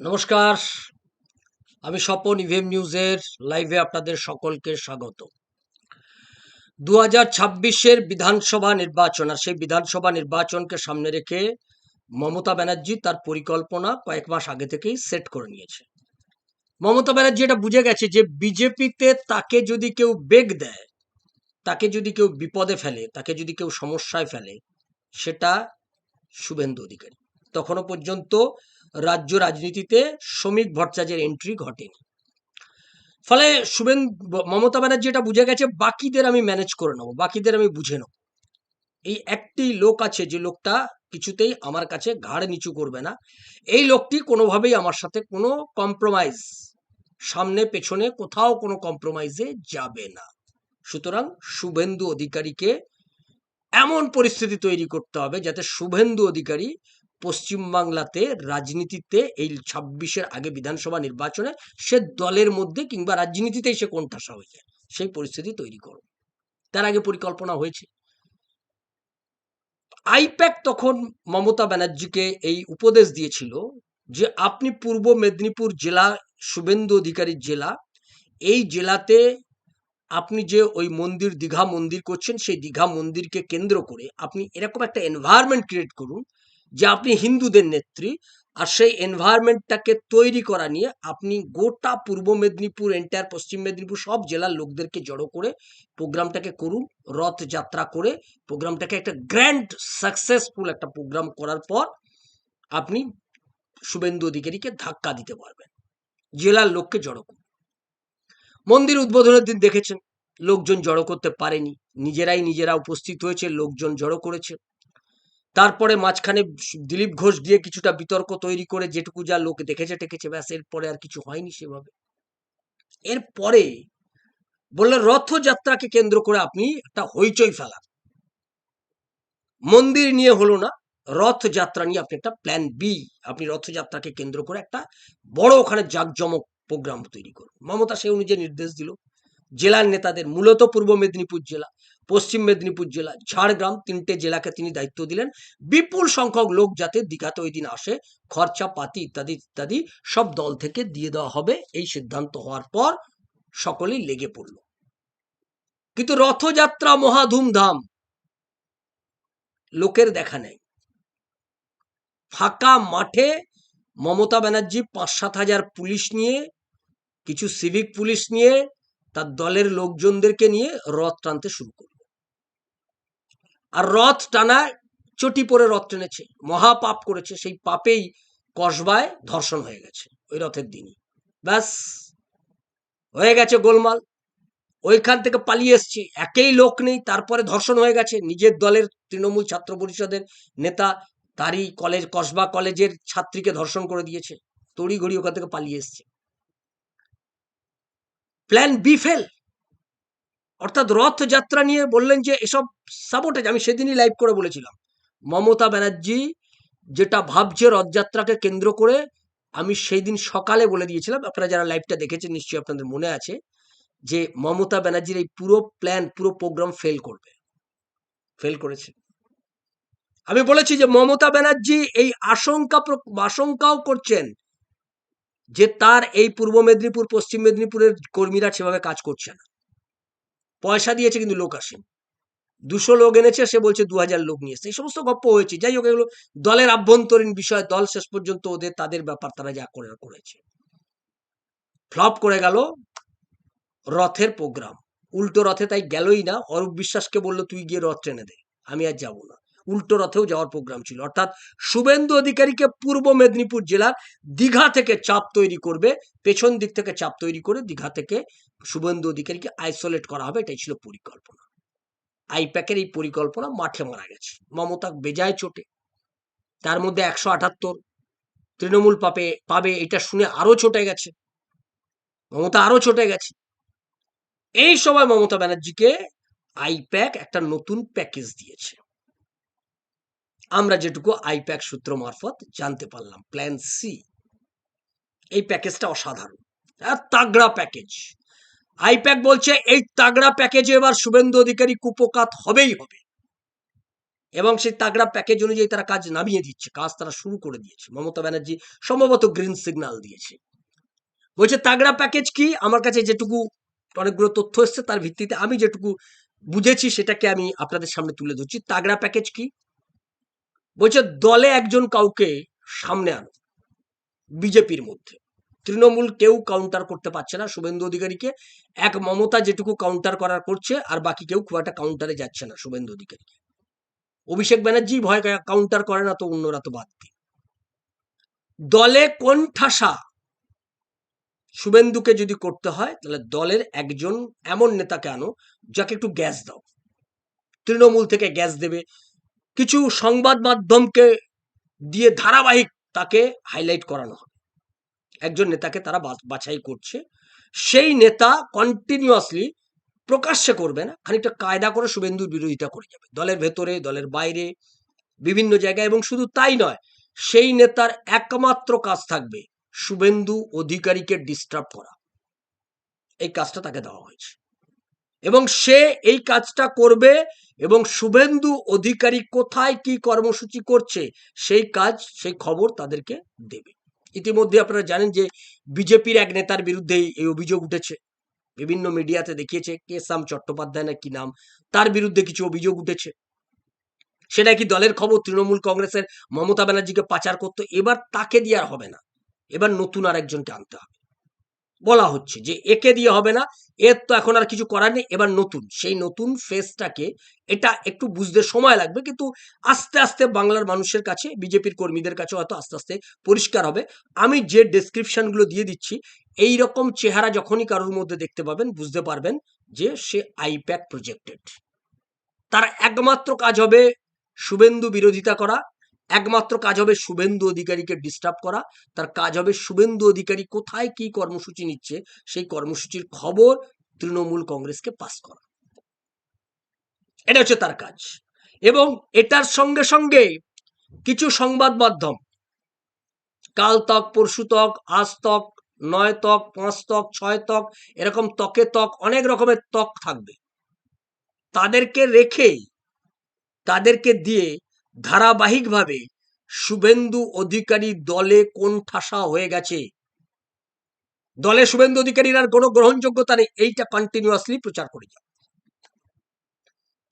নমস্কার, আমি স্বপন ইভিএম নিউজের লাইভে আপনাদের সকলকে স্বাগত। দু হাজার ছাব্বিশের বিধানসভা নির্বাচন, আর সেই বিধানসভা নির্বাচনকে সামনে রেখে মমতা ব্যানার্জি তার পরিকল্পনা কয়েক মাস আগে থেকেই সেট করে নিয়েছে। মমতা ব্যানার্জি এটা বুঝে গেছে যে বিজেপিতে তাকে যদি কেউ বেগ দেয়, তাকে যদি কেউ বিপদে ফেলে, তাকে যদি কেউ সমস্যায় ফেলে, সেটা শুভেন্দু অধিকারী। তখনও পর্যন্ত রাজ্য রাজনীতিতে শ্রমিক ভট্টাচার্যের এন্ট্রি ঘটেনি। ফলে শুভেন, মমতা ব্যানার্জি এটা বুঝে গেছে, বাকিদের আমি ম্যানেজ করে নেব, বাকিদের আমি বুঝে নেব। এই একটি লোক আছে, যে লোকটা কিছুতেই আমার কাছে ঘাড় নিচু করবে না। এই লোকটি কোনোভাবেই আমার সাথে কোনো কম্প্রোমাইজ সামনে, পেছনে, কোথাও কোনো কম্প্রোমাইজে যাবে না। সুতরাং শুভেন্দু অধিকারীকে এমন পরিস্থিতি তৈরি করতে হবে যাতে শুভেন্দু অধিকারী পশ্চিমবাংলাতে রাজনীতিতে এই ছাব্বিশের আগে বিধানসভা নির্বাচনে সে দলের মধ্যে কিংবা রাজনীতিতেই সে কোণঠাসা হয়ে যায় সেই পরিস্থিতি তৈরি করো। তার আগে পরিকল্পনা হয়েছে। আইপ্যাক তখন মমতা ব্যানার্জিকে এই উপদেশ দিয়েছিল যে আপনি পূর্ব মেদিনীপুর জেলা, শুভেন্দু অধিকারীর জেলা, এই জেলাতে আপনি যে ওই মন্দির, দীঘা মন্দির করছেন, সেই দীঘা মন্দিরকে কেন্দ্র করে আপনি এরকম একটা এনভায়রনমেন্ট ক্রিয়েট করুন যে আপনি হিন্দুদের নেত্রী আর সেই এনভায়রনমেন্টটাকে তৈরি করা নিয়ে আপনি গোটা পূর্ব মেদিনীপুর এন্টায়ার পশ্চিম মেদিনীপুর সব জেলার লোকদেরকে জড়ো করে প্রোগ্রামটাকে করুন, রথযাত্রা করে প্রোগ্রামটাকে একটা গ্র্যান্ড সাকসেসফুল একটা প্রোগ্রাম করার পর আপনি শুভেন্দু অধিকারীকে ধাক্কা দিতে পারবেন। জেলার লোককে জড়ো করুন। মন্দির উদ্বোধনের দিন দেখেছেন, লোকজন জড়ো করতে পারেনি, নিজেরাই নিজেরা উপস্থিত হয়েছে, লোকজন জড়ো করেছে। তারপরে মাঝখানে দিলীপ ঘোষ গিয়ে কিছুটা বিতর্ক তৈরি করে যেটুকু যা লোক দেখেছে টেকেছে, ব্যাস, এরপরে আর কিছু হয়নি সেভাবে। এরপরে বললেন, রথযাত্রাকে কেন্দ্র করে আপনি একটা হইচই ফেলান। মন্দির নিয়ে হলো না, রথযাত্রা নিয়ে আপনি একটা প্ল্যান বি আপনি রথযাত্রাকে কেন্দ্র করে একটা বড় ওখানে জাঁকজমক প্রোগ্রাম তৈরি করুন। মমতা সে অনুযায়ী নির্দেশ দিল। জেলার নেতাদের, মূলত পূর্ব মেদিনীপুর জেলা। পশ্চিম মেদিনীপুর জেলা, ঝাড়গ্রাম তিনটে জেলাকে তিনি দায়িত্ব দিলেন। বিপুল সংখ্যক লোক যাতে দীঘাতে ওই দিন আসে খরচা পাতি ইত্যাদি ইত্যাদি সব দল থেকে দিয়ে দেওয়া হবে। এই সিদ্ধান্ত হওয়ার পর সকলেই লেগে পড়ল। কিন্তু রথযাত্রা মহা ধুমধাম। লোকের দেখা নেই। ফাঁকা মাঠে মমতা ব্যানার্জি পাঁচ সাত হাজার পুলিশ নিয়ে, কিছু সিভিক পুলিশ নিয়ে, তার দলের লোকজনদেরকে নিয়ে রথ টানতে শুরু করল। আর রথ টানা চটি পরে রথ টেনেছে। মহাপাপ করেছে। সেই পাপেই কসবায় ধর্ষণ হয়ে গেছে ওই রথের দিনই। ব্যাস, হয়ে গেছে গোলমাল। ওইখান থেকে পালিয়ে এসছে। একেই লোক নেই, তারপরে ধর্ষণ হয়ে গেছে। নিজের দলের তৃণমূল ছাত্র পরিষদের নেতা তারই কলেজ, কসবা কলেজের ছাত্রীকে ধর্ষণ করে দিয়েছে। তড়িঘড়ি ওখান থেকে পালিয়ে এসছে। প্ল্যান বি ফেল অর্থাৎ রথযাত্রা নিয়ে বললেন যে এসব সাপোর্টেজ আমি সেদিনই লাইভ করে বলেছিলাম। মমতা ব্যানার্জি যেটা ভাবছে রথযাত্রাকে কেন্দ্র করে, আমি সেই দিন সকালে বলে দিয়েছিলাম, আপনারা যারা লাইভটা দেখেছেন নিশ্চয়ই আপনাদের মনে আছে, যে মমতা ব্যানার্জির এই পুরো প্ল্যান পুরো প্রোগ্রাম ফেল করবে। ফেল করেছে। আমি বলেছি যে মমতা ব্যানার্জি এই আশঙ্কা আশঙ্কাও করছেন যে তার এই পূর্ব মেদিনীপুর, পশ্চিম মেদিনীপুরের কর্মীরা সেভাবে কাজ করছে না। পয়সা দিয়েছে কিন্তু লোক আসেন। দুশো লোক এনেছে, সে বলছে দু হাজার লোক নিয়ে এসছে। এই সমস্ত গপ্প হয়েছে। যাই হোক, এগুলো দলের আভ্যন্তরীণ বিষয়, দল শেষ পর্যন্ত ওদের, তাদের ব্যাপার তারা যা করে করেছে। ফ্লপ করে গেল রথের প্রোগ্রাম। উল্টো রথে তাই গেলই না। অরূপ বিশ্বাসকে বলল, তুই গিয়ে রথ টেনে দে। আমি আর যাব না। উল্টো রথেও যাওয়ার প্রোগ্রাম ছিল। অর্থাৎ শুভেন্দু অধিকারীকে পূর্ব মেদিনীপুর জেলার দীঘা থেকে চাপ তৈরি করবে, পেছন দিক থেকে চাপ তৈরি করে দীঘা থেকে শুভেন্দু অধিকারীকে আইসোলেট করা হবে, এটাই ছিল পরিকল্পনা। আইপ্যাকের এই পরিকল্পনা মাঠে মারা গেছে। মমতা বেজায় চোটে। তার মধ্যে একশো আটাত্তর তৃণমূল পাবে পাবে, এটা শুনে আরও চটে গেছে। মমতা আরও চটে গেছে। এই সময় মমতা ব্যানার্জিকে আইপ্যাক একটা নতুন প্যাকেজ দিয়েছে। আমরা যেটুকু আইপ্যাক সূত্র মারফত জানতে পারলাম প্ল্যান সি এই প্যাকেজটা অসাধারণ। তাগড়া প্যাকেজ আইপ্যাক বলছে, এই তাগড়া প্যাকেজে এবার শুভেন্দু অধিকারী কুপকাত হবেই হবে। এবং সেই তাগড়া প্যাকেজ অনুযায়ী তারা কাজ নামিয়ে দিচ্ছে, কাজ তারা শুরু করে দিয়েছে। মমতা ব্যানার্জি সম্ভবত গ্রিন সিগন্যাল দিয়েছে। বলছে, তাগড়া প্যাকেজ কি? আমার কাছে যেটুকু অনেকগুলো তথ্য এসছে, তার ভিত্তিতে আমি যেটুকু বুঝেছি, সেটাকে আমি আপনাদের সামনে তুলে ধরছি। তাগড়া প্যাকেজ কি? বলছে, দলে একজন কাউকে সামনে আনো, বিজেপির মধ্যে। তৃণমূল কেউ কাউন্টার করতে পারছে না, শুভেন্দু অধিকারীকে। এক মমতা যেটুকু কাউন্টার করার করছে, আর বাকি কেউ খুব একটা কাউন্টারে যাচ্ছে না, শুভেন্দু অধিকারীকে। অভিষেক ব্যানার্জি ভয় কাউন্টার করে না তো অন্যরা তো বাদ দিন দলে কোন ঠাসা? শুভেন্দুকে যদি করতে হয়, তাহলে দলের একজন এমন নেতাকে আনো যাকে একটু গ্যাস দাও। তৃণমূল থেকে গ্যাস দেবে। কিছু সংবাদ মাধ্যমকে দিয়ে ধারাবাহিক তাকে হাইলাইট করানো হবে একজন নেতাকে তারা বাছাই করছে। সেই নেতা কন্টিনিউয়াসলি প্রকাশ্যে করবে না, খানিকটা কায়দা করে শুভেন্দুর বিরোধিতা করে যাবে। দলের ভেতরে, দলের বাইরে, বিভিন্ন জায়গায় এবং শুধু তাই নয়, সেই নেতার একমাত্র কাজ থাকবে শুভেন্দু অধিকারীকে ডিস্টার্ব করা। এই কাজটা তাকে দেওয়া হয়েছে। এবং সে এই কাজটা করবে এবং শুভেন্দু অধিকারী কোথায় কি কর্মসূচি করছে, সেই কাজ, সেই খবর তাদেরকে দেবে। ইতিমধ্যে আপনারা জানেন যে বিজেপির এক নেতার বিরুদ্ধে এই অভিযোগ উঠেছে। বিভিন্ন মিডিয়াতে দেখিয়েছে কেসাম চট্টোপাধ্যায় না কি নাম, তার বিরুদ্ধে কিছু অভিযোগ উঠেছে। সেটা কি দলের খবর? তৃণমূল কংগ্রেসের মমতা ব্যানার্জিকে পাচার করতো? এবার তাকে দিয়ে আর হবে না। এবার নতুন আর একজনকে আনতে হবে। বলা হচ্ছে যে একে দিয়ে হবে না, এর তো এখন আর কিছু করার নেই, এবার নতুন। সেই নতুন ফেসটাকে এটা একটু বুঝতে সময় লাগবে, কিন্তু আস্তে আস্তে বাংলার মানুষের কাছে, বিজেপির কর্মীদের কাছে হয়তো আস্তে আস্তে পরিষ্কার হবে। আমি যে ডেসক্রিপশনগুলো দিয়ে দিচ্ছি এই রকম চেহারা যখনই কারোর মধ্যে দেখতে পাবেন, বুঝতে পারবেন যে সে আইপ্যাক প্রজেক্টেড তার একমাত্র কাজ হবে শুভেন্দু বিরোধিতা করা একমাত্র কাজ হবে শুভেন্দু অধিকারীকে ডিস্টার্ব করা। তার কাজ হবে শুভেন্দু অধিকারী কোথায় কি কর্মসূচি নিচ্ছে, সেই কর্মসূচির খবর তৃণমূল কংগ্রেসকে পাস করা। এটা হচ্ছে তার কাজ। এবং এটার সঙ্গে সঙ্গে কিছু সংবাদ মাধ্যম, কাল তক পরশু তক আজ তক নয় তক পাঁচ তক ছয় তক এরকম তকে তক অনেক রকমের তক থাকবে। তাদেরকে রেখেই, তাদেরকে দিয়ে ধারাবাহিকভাবে শুভেন্দু অধিকারী দলে কোন ঠাসা হয়ে গেছে? দলে শুভেন্দু অধিকারীর আর কোনো গ্রহণযোগ্যতা নেই, এইটা কন্টিনিউয়াসলি প্রচার করে যাও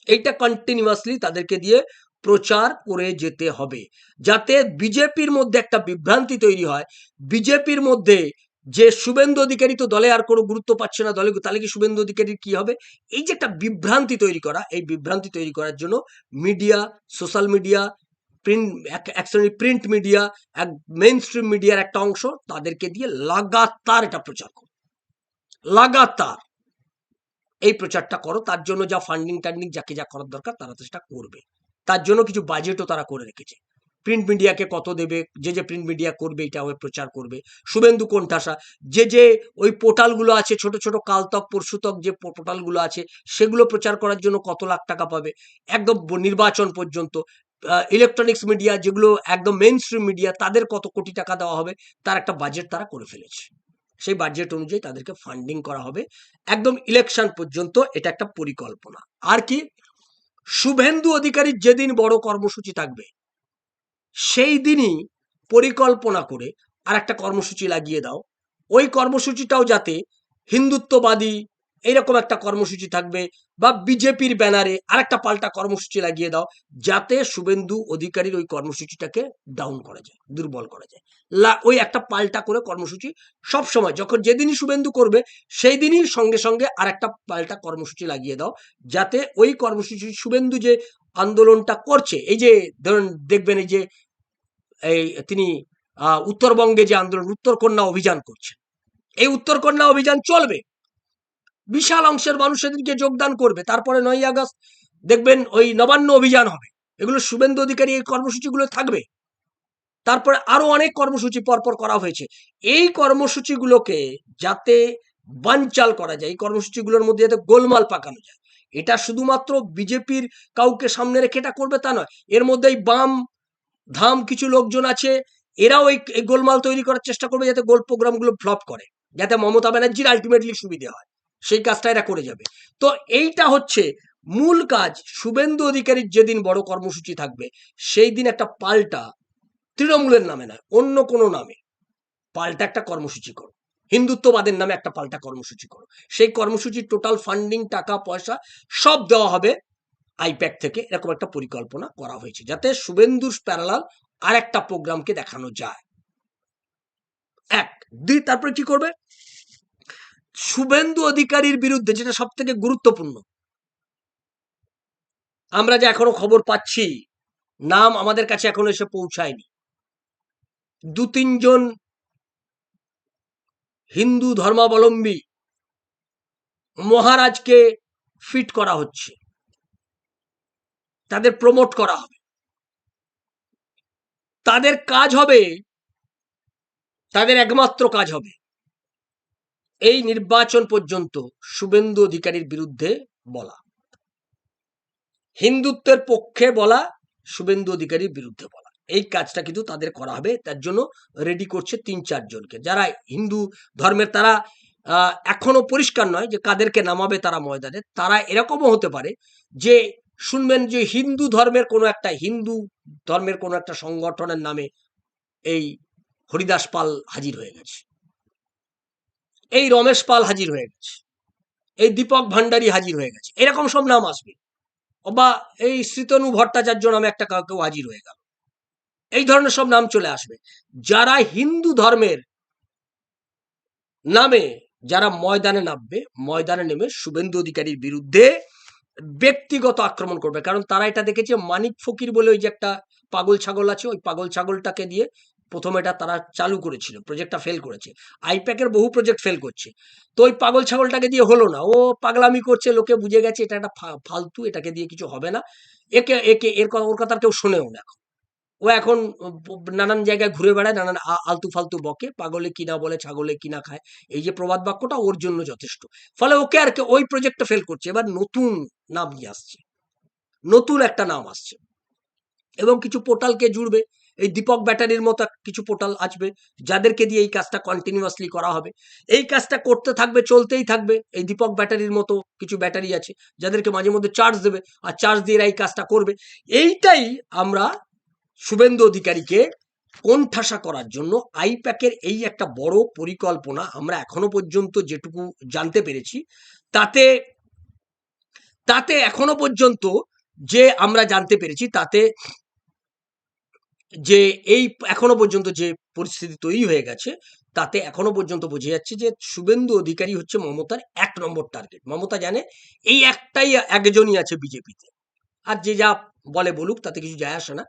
এইটা কন্টিনিউয়াসলি তাদেরকে দিয়ে প্রচার করে যেতে হবে, যাতে বিজেপির মধ্যে একটা বিভ্রান্তি তৈরি হয়। বিজেপির মধ্যে যে শুভেন্দু অধিকারী তো দলে আর কোনো গুরুত্ব পাচ্ছে না দলে, তাহলে কি শুভেন্দু অধিকারীর কি হবে? এই যে একটা বিভ্রান্তি তৈরি করা, এই বিভ্রান্তি তৈরি করার জন্য মিডিয়া, সোশ্যাল মিডিয়া, প্রিন্ট, এক শ্রেণির প্রিন্ট মিডিয়া, এক মেন স্ট্রিম মিডিয়ার একটা অংশ, তাদেরকে দিয়ে লাগাতার এটা প্রচার করো। লাগাতার এই প্রচারটা করো, তার জন্য যা ফান্ডিং টান্ডিং যাকে যা করার দরকার তারা তো সেটা করবে। তার জন্য কিছু বাজেটও তারা করে রেখেছে। প্রিন্ট মিডিয়াকে কত দেবে? যে যে প্রিন্ট মিডিয়া করবে, এটা ওই প্রচার করবে। শুভেন্দু কোণঠাসা, যে যে ওই পোর্টালগুলো আছে, ছোট ছোট কালতক, পরশুতক যে পোর্টালগুলো আছে, সেগুলো প্রচার করার জন্য কত লাখ টাকা পাবে? একদম নির্বাচন পর্যন্ত। ইলেকট্রনিক্স মিডিয়া যেগুলো একদম মেন স্ট্রিম মিডিয়া তাদের কত কোটি টাকা দেওয়া হবে? তার একটা বাজেট তারা করে ফেলেছে। সেই বাজেট অনুযায়ী তাদেরকে ফান্ডিং করা হবে। একদম ইলেকশন পর্যন্ত এটা একটা পরিকল্পনা। আর কি? শুভেন্দু অধিকারীর যেদিন বড় কর্মসূচি থাকবে সেই দিনই পরিকল্পনা করে আর একটা কর্মসূচি লাগিয়ে দাও। ওই কর্মসূচিটাও যাতে হিন্দুত্ববাদী এইরকম একটা কর্মসূচি থাকবে বা বিজেপির ব্যানারে আরেকটা পাল্টা কর্মসূচি লাগিয়ে দাও যাতে শুভেন্দু অধিকারীর ওই কর্মসূচিটাকে ডাউন করা যায়, দুর্বল করা যায়। ওই একটা পাল্টা করে কর্মসূচি সব সময় যখন যেদিনই শুভেন্দু করবে সেই দিনই সঙ্গে সঙ্গে আর একটা পাল্টা কর্মসূচি লাগিয়ে দাও যাতে ওই কর্মসূচি, শুভেন্দু যে আন্দোলনটা করছে, এই যে ধরুন দেখবেন এই যে এই তিনি উত্তরবঙ্গে যে আন্দোলন, উত্তরকন্যা অভিযান করছেন। এই উত্তরকন্যা অভিযান চলবে। বিশাল অংশের মানুষ সেদিনকে যোগদান করবে। তারপরে নয় আগস্ট দেখবেন ওই নবান্ন অভিযান হবে। এগুলো শুভেন্দু অধিকারী এই কর্মসূচিগুলো থাকবে। তারপরে আরও অনেক কর্মসূচি পরপর করা হয়েছে। এই কর্মসূচিগুলোকে যাতে বানচাল করা যায়, এই কর্মসূচিগুলোর মধ্যে যাতে গোলমাল পাকানো যায়। এটা শুধুমাত্র বিজেপির কাউকে সামনে রেখে এটা করবে তা নয়। এর মধ্যে বাম ধাম কিছু লোকজন আছে, এরাও এই গোলমাল তৈরি করার চেষ্টা করবে যাতে গোল প্রোগ্রামগুলো ফ্লপ করে, যাতে মমতা ব্যানার্জির আলটিমেটলি সুবিধে হয়, সেই কাজটা এরা করে যাবে। তো এইটা হচ্ছে মূল কাজ, শুভেন্দু অধিকারীর যেদিন বড় কর্মসূচি থাকবে, সেই দিন একটা পাল্টা তৃণমূলের নামে নয়, অন্য কোনো নামে পাল্টা একটা কর্মসূচি করো। হিন্দুত্ববাদের নামে একটা পাল্টা কর্মসূচি করো। সেই কর্মসূচির টোটাল ফান্ডিং টাকা, পয়সা সব দেওয়া হবে আইপ্যাক থেকে এরকম একটা পরিকল্পনা করা হয়েছে, যাতে শুভেন্দুর প্যারালাল আর একটা প্রোগ্রামকে দেখানো যায়। এক। দুই, তারপরে কি করবে? শুভেন্দু অধিকারীর বিরুদ্ধে, যেটা সব থেকে গুরুত্বপূর্ণ, আমরা যে এখনও খবর পাচ্ছি, নাম আমাদের কাছে এখনও এসে পৌঁছায়নি। দু, তিনজন হিন্দু ধর্মাবলম্বী মহারাজকে ফিট করা হচ্ছে। তাদের প্রমোট করা হবে। তাদের কাজ হবে, তাদের একমাত্র কাজ হবে। এই নির্বাচন পর্যন্ত শুভেন্দু অধিকারীর বিরুদ্ধে বলা। হিন্দুত্বের পক্ষে বলা, শুভেন্দু অধিকারীর বিরুদ্ধে বলা। এই কাজটা কিন্তু তাদের করা হবে, তার জন্য রেডি করছে তিন চারজনকে যারা হিন্দু ধর্মের তারা এখনও পরিষ্কার নয় যে কাদেরকে নামাবে তারা ময়দানে, তারা এরকমও হতে পারে যে শুনবেন যে হিন্দু ধর্মের কোনো একটা, হিন্দু ধর্মের কোনো একটা সংগঠনের নামে এই হরিদাস পাল হাজির হয়ে গেছে। এই রমেশ পাল হাজির হয়ে গেছে। এই দীপক ভান্ডারী হাজির হয়ে গেছে। এরকম সব নাম আসবে। বা এই শ্রীতনু ভট্টাচার্য নামে একটা কাউকেও হাজির হয়ে গেল। এই ধরনের সব নাম চলে আসবে। যারা হিন্দু ধর্মের নামে যারা ময়দানে নামবে, ময়দানে নেমে শুভেন্দু অধিকারীর বিরুদ্ধে ব্যক্তিগত আক্রমণ করবে। কারণ তারা এটা দেখেছে, মানিক ফকির বলে ওই যে একটা পাগল ছাগল আছে, ওই পাগল ছাগলটাকে দিয়ে প্রথম এটা তারা চালু করেছিল প্রজেক্টটা ফেল করেছে। আইপ্যাকের বহু প্রজেক্ট ফেল করছে। তো ওই পাগল ছাগলটাকে দিয়ে হলো না। ও পাগলামি করছে, লোকে বুঝে গেছে এটা একটা ফালতু, এটাকে দিয়ে কিছু হবে না। একে একে, এর কথা ওর কথা কেউ শোনেও না এখন। ও এখন নানান জায়গায় ঘুরে বেড়ায়, নানান আলতু ফালতু বকে, পাগলে কিনা বলে, ছাগলে কিনা খায়, এই যে প্রবাদ বাক্যটা ওর জন্য যথেষ্ট। ফলে ওকে আর কে- ওই প্রজেক্টটা ফেল করছে। এবার নতুন নাম নিয়ে আসছে। নতুন একটা নাম আসছে। এবং কিছু পোর্টালকে জুড়বে। এই দীপক ব্যাটারির মতো কিছু পোর্টাল আসবে, যাদেরকে দিয়ে এই কাজটা কন্টিনিউয়াসলি করা হবে। এই কাজটা করতে থাকবে, চলতেই থাকবে। এই দীপক ব্যাটারির মতো কিছু ব্যাটারি আছে, যাদেরকে মাঝে মধ্যে চার্জ দেবে। আর চার্জ দিয়ে এই কাজটা করবে। এইটাই আমরা শুভেন্দু অধিকারীকে কোণঠাসা করার জন্য আইপ্যাকের এই একটা বড় পরিকল্পনা আমরা এখনও পর্যন্ত যেটুকু জানতে পেরেছি, তাতে তাতে এখনও পর্যন্ত যে আমরা জানতে পেরেছি তাতে যে এই এখনও পর্যন্ত যে পরিস্থিতি তৈরি হয়ে গেছে, তাতে এখনও পর্যন্ত বোঝা যাচ্ছে যে শুভেন্দু অধিকারী হচ্ছে মমতার এক নম্বর টার্গেট মমতা জানে এই একটাই একজনই আছে বিজেপিতে। আর যে যা বলে বলুক তাতে কিছু যায় আসে না।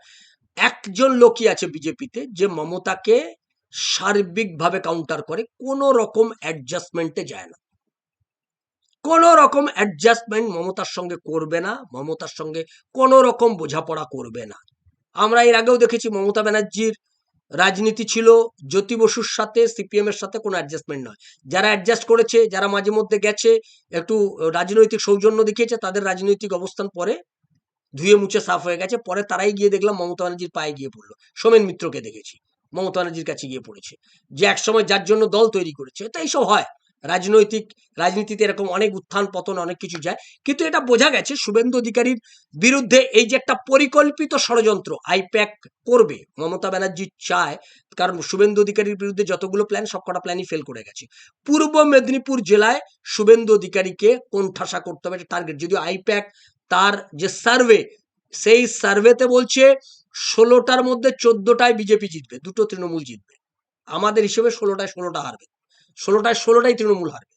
একজন লোকই আছে বিজেপিতে যে মমতাকে সার্বিকভাবে কাউন্টার করে, কোনো রকম অ্যাডজাস্টমেন্টে যায় না। কোনো রকম অ্যাডজাস্টমেন্ট মমতার সঙ্গে করবে না, মমতার সঙ্গে কোনো রকম বোঝাপড়া করবে না। আমরা এর আগেও দেখেছি মমতা ব্যানার্জির রাজনীতি ছিল, জ্যোতি বসুর সাথে, সিপিএম এর সাথে কোনো অ্যাডজাস্টমেন্ট নয়। যারা অ্যাডজাস্ট করেছে, যারা মাঝে মধ্যে গেছে, একটু রাজনৈতিক সৌজন্য দেখিয়েছে, তাদের রাজনৈতিক অবস্থান পরে ধুয়ে মুছে সাফ হয়ে গেছে। পরে তারাই গিয়ে দেখলাম মমতা ব্যানার্জির পায়ে গিয়ে পড়ল। সোমেন মিত্রকে দেখেছি। মমতা ব্যানার্জির কাছে গিয়ে পড়েছে। যে একসময় যার জন্য দল তৈরি করেছে, তো এইসব হয়। রাজনৈতিক, রাজনীতিতে এরকম অনেক উত্থান, পতন, অনেক কিছু যায়। কিন্তু এটা বোঝা গেছে শুভেন্দু অধিকারীর বিরুদ্ধে এই যে একটা পরিকল্পিত ষড়যন্ত্র আইপ্যাক করবে, মমতা ব্যানার্জি চায়, কারণ শুভেন্দু অধিকারীর বিরুদ্ধে যতগুলো প্ল্যান সবকটা প্ল্যানই ফেল করে গেছে। পূর্ব মেদিনীপুর জেলায় শুভেন্দু অধিকারীকে কোণঠাসা করতে হবে, এটা টার্গেট যদিও আইপ্যাক তার যে সার্ভে সেই সার্ভেতে বলছে ষোলোটার মধ্যে চোদ্দটায় বিজেপি জিতবে, দুটো তৃণমূল জিতবে। আমাদের হিসেবে ষোলোটায় ষোলোটা হারবে, ষোলোটায় ষোলোটাই তৃণমূল হারবে।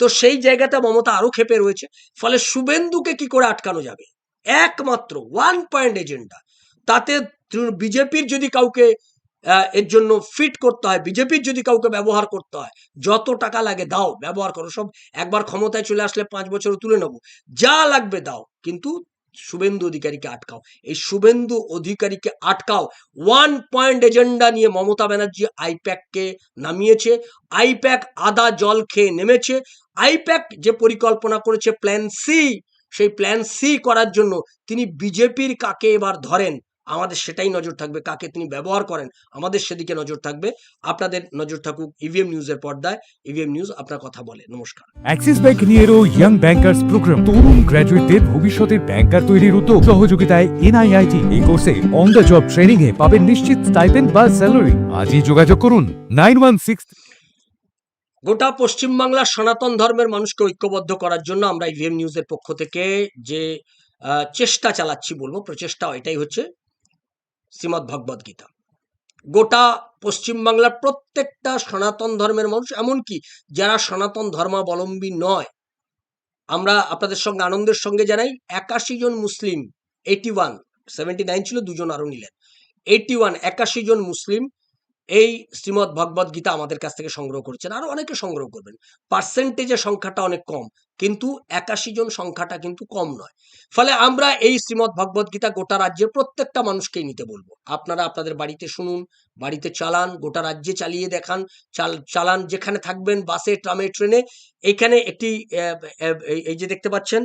তো সেই জায়গাটা মমতা আরও ক্ষেপে রয়েছে, ফলে শুভেন্দুকে কি করে আটকানো যাবে? একমাত্র ওয়ান পয়েন্ট এজেন্ডা তাতে বিজেপির যদি কাউকে এর জন্য ফিট করতে হয়। বিজেপির যদি কাউকে ব্যবহার করতে হয়, যত টাকা লাগে দাও, ব্যবহার করো, সব একবার ক্ষমতায় চলে আসলে পাঁচ বছর তুলে নেব। যা লাগবে দাও, কিন্তু শুভেন্দু অধিকারীকে আটকাও। এই শুভেন্দু অধিকারীকে আটকাও। ওয়ান পয়েন্ট এজেন্ডা নিয়ে মমতা ব্যানার্জি আইপ্যাককে নামিয়েছে। আইপ্যাক আদা জল খেয়ে নেমেছে। আইপ্যাক যে পরিকল্পনা করেছে প্ল্যান সি সেই প্ল্যান সি করার জন্য তিনি বিজেপির কাকে এবার ধরেন? আমাদের সেটাই নজর থাকবে কাকে তিনি ব্যবহার করেন আমাদের সেদিকে নজর থাকবে। আপনাদের নজর থাকুক ইভিএম নিউজের পর্দায়। ইভিএম নিউজ আপনার কথা বলে। নমস্কার। অ্যাক্সিস ব্যাংক নিয়ে ইয়াং ব্যাংকার্স প্রোগ্রাম তরুণ গ্র্যাজুয়েটদের ভবিষ্যতের ব্যাংকার তৈরির উদ্যোগ। সহযোগিতায় এনআইআইটি এই কোর্সে অন দ্য জব ট্রেনিং এ পাবেন নিশ্চিত স্টাইপেন্ড বা স্যালারি আজই যোগাযোগ করুন নাইন ওয়ান সিক্স গোটা পশ্চিমবাংলার সনাতন ধর্মের মানুষকে ঐক্যবদ্ধ করার জন্য আমরা ইভিএম নিউজের পক্ষ থেকে যে চেষ্টা চালাচ্ছি বলব প্রচেষ্টা এটাই হচ্ছে শ্রীমৎ ভগবদ গীতা। গোটা পশ্চিমবাংলার প্রত্যেকটা সনাতন ধর্মের মানুষ, এমনকি যারা সনাতন ধর্মাবলম্বী নয়, আমরা আপনাদের সঙ্গে আনন্দের সঙ্গে জানাই, একাশি জন মুসলিম এইটি ওয়ান সেভেন্টি নাইন ছিল, দুজন আরও নিলেন। এইটি ওয়ান একাশি জন মুসলিম এই শ্রীমৎ ভগবদ গীতা আমাদের কাছ থেকে সংগ্রহ করেছেন। আরও অনেকে সংগ্রহ করবেন। পার্সেন্টেজের সংখ্যাটা অনেক কম, কিন্তু একাশি জন সংখ্যাটা কিন্তু কম নয়। ফলে আমরা এই শ্রীমৎ ভগবদ গীতা গোটা রাজ্যের প্রত্যেকটা মানুষকেই নিতে বলব। আপনারা আপনাদের বাড়িতে শুনুন, বাড়িতে চালান, গোটা রাজ্যে চালিয়ে দেখান, চাল, চালান যেখানে থাকবেন, বাসে, ট্রামে, ট্রেনে। এখানে একটি এই যে দেখতে পাচ্ছেন,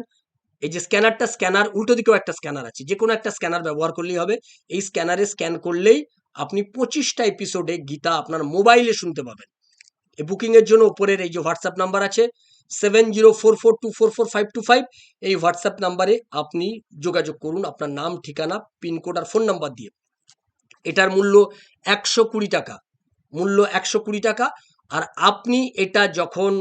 এই যে স্ক্যানারটা, স্ক্যানার, উল্টো দিকেও একটা স্ক্যানার আছে। যে কোনো একটা স্ক্যানার ব্যবহার করলেই হবে। এই স্ক্যানারে স্ক্যান করলেই আপনি পঁচিশটা এপিসোডে গীতা আপনার মোবাইলে শুনতে পাবেন। এই বুকিংয়ের জন্য উপরের এই যে হোয়াটসঅ্যাপ নাম্বার আছে seven zero four four two four four five two five এই হোয়াটসঅ্যাপ নাম্বারে আপনি যোগাযোগ করুন, আপনার নাম, ঠিকানা পিনকোড আর ফোন নাম্বার দিয়ে। এটার মূল্য একশো কুড়ি টাকা। মূল্য একশো কুড়ি টাকা। আর আপনি এটা যখন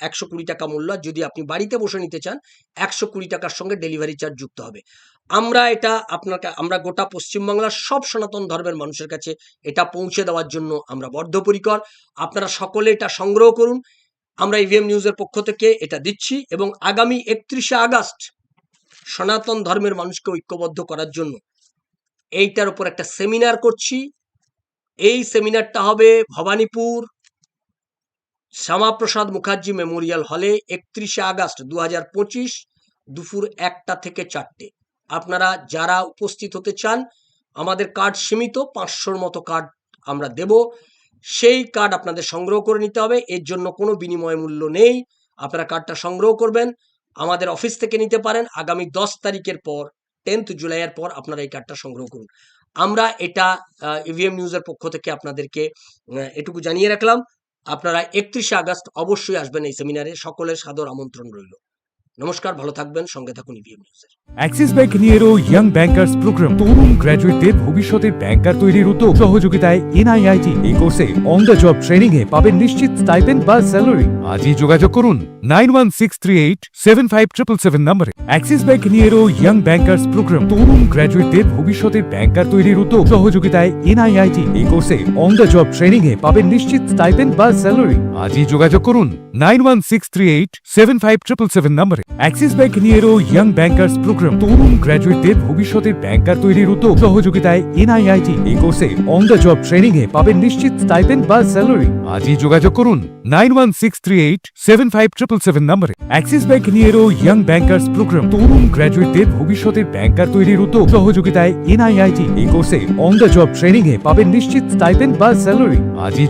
একশো কুড়ি টাকা মূল্য, যদি আপনি বাড়িতে বসে নিতে চান, একশো কুড়ি টাকার সঙ্গে ডেলিভারি চার্জ যুক্ত হবে। আমরা এটা আপনাকে, আমরা গোটা পশ্চিমবাংলার সব সনাতন ধর্মের মানুষের কাছে এটা পৌঁছে দেওয়ার জন্য আমরা বদ্ধপরিকর। আপনারা সকলে এটা সংগ্রহ করুন। আমরা ইভিএম নিউজের পক্ষ থেকে এটা দিচ্ছি এবং আগামী একত্রিশে আগস্ট সনাতন ধর্মের মানুষকে ঐক্যবদ্ধ করার জন্য এইটার উপর একটা সেমিনার করছি। এই সেমিনারটা হবে ভবানীপুর শ্যামাপ্রসাদ মুখার্জি মেমোরিয়াল হলে একত্রিশে আগস্ট দু দুপুর একটা থেকে চারটে। আপনারা যারা উপস্থিত হতে চান, আমাদের কার্ড সীমিত, পাঁচশোর মতো কার্ড আমরা দেব। সেই কার্ড আপনাদের সংগ্রহ করে নিতে হবে। এর জন্য কোনো বিনিময় মূল্য নেই। আপনারা কার্ডটা সংগ্রহ করবেন। আমাদের অফিস থেকে নিতে পারেন। আগামী দশ তারিখের পর টেন্থ জুলাইয়ের পর আপনারা এই কার্ডটা সংগ্রহ করুন। আমরা এটা ইভিএম নিউজের পক্ষ থেকে আপনাদেরকে এটুকু জানিয়ে রাখলাম। আপনারা একত্রিশে আগস্ট অবশ্যই আসবেন এই সেমিনারে সকলের সাদর আমন্ত্রণ রইল। নমস্কার, ভালো থাকবেন। সঙ্গে থাকুন ইভিএম নিউজের অ্যাক্সিস ব্যাংক নিয়ে এলো ইয়াং ব্যাংকার্স প্রোগ্রাম তরুণ গ্র্যাজুয়েটদের ভবিষ্যতের ব্যাংকার তৈরির উদ্যোগ। সহযোগিতায় এনআইআইটি এই কোর্সে অন দ্য জব ট্রেনিং এ পাবেন নিশ্চিত স্টাইপেন্ড বা স্যালারি আজই যোগাযোগ করুন nine one six three eight seven five triple seven নম্বরে। অ্যাক্সিস ব্যাংক নিয়ে এলো ইয়াং ব্যাংকার্স প্রোগ্রাম তরুণ গ্র্যাজুয়েটদের ভবিষ্যতের ব্যাংকার তৈরির উদ্যোগ। সহযোগিতায় এনআইআইটি এই কোর্সে অন দ্য জব ট্রেনিং এ পাবেন নিশ্চিত স্টাইপেন্ড বা স্যালারি আজই যোগাযোগ করুন nine one six three eight seven five triple seven নম্বরে। Axis bank young bankers programme তরুণ ভবিষ্যতের ব্যাংকার তৈরির উদ্যোগ। সহযোগিতায় এনআইআইটি এই কোর্সে অন দ্য জব ট্রেনিং এ পাবেন নিশ্চিত স্টাইপেন্ড বা স্যালারি আজই যোগাযোগ করুন nine one six three eight seven five triple seven নম্বরে অ্যাক্সিস ব্যাংক নিয়ে ইয়াং ব্যাংকার্স প্রোগ্রাম তরুণ গ্র্যাজুয়েটদের ভবিষ্যতের ব্যাংকার তৈরির উদ্যোগ। সহযোগিতায় এনআইআইটি এই কোর্সে অন দ্য জব ট্রেনিং এ পাবেন নিশ্চিত স্টাইপেন্ড বা স্যালারি আজই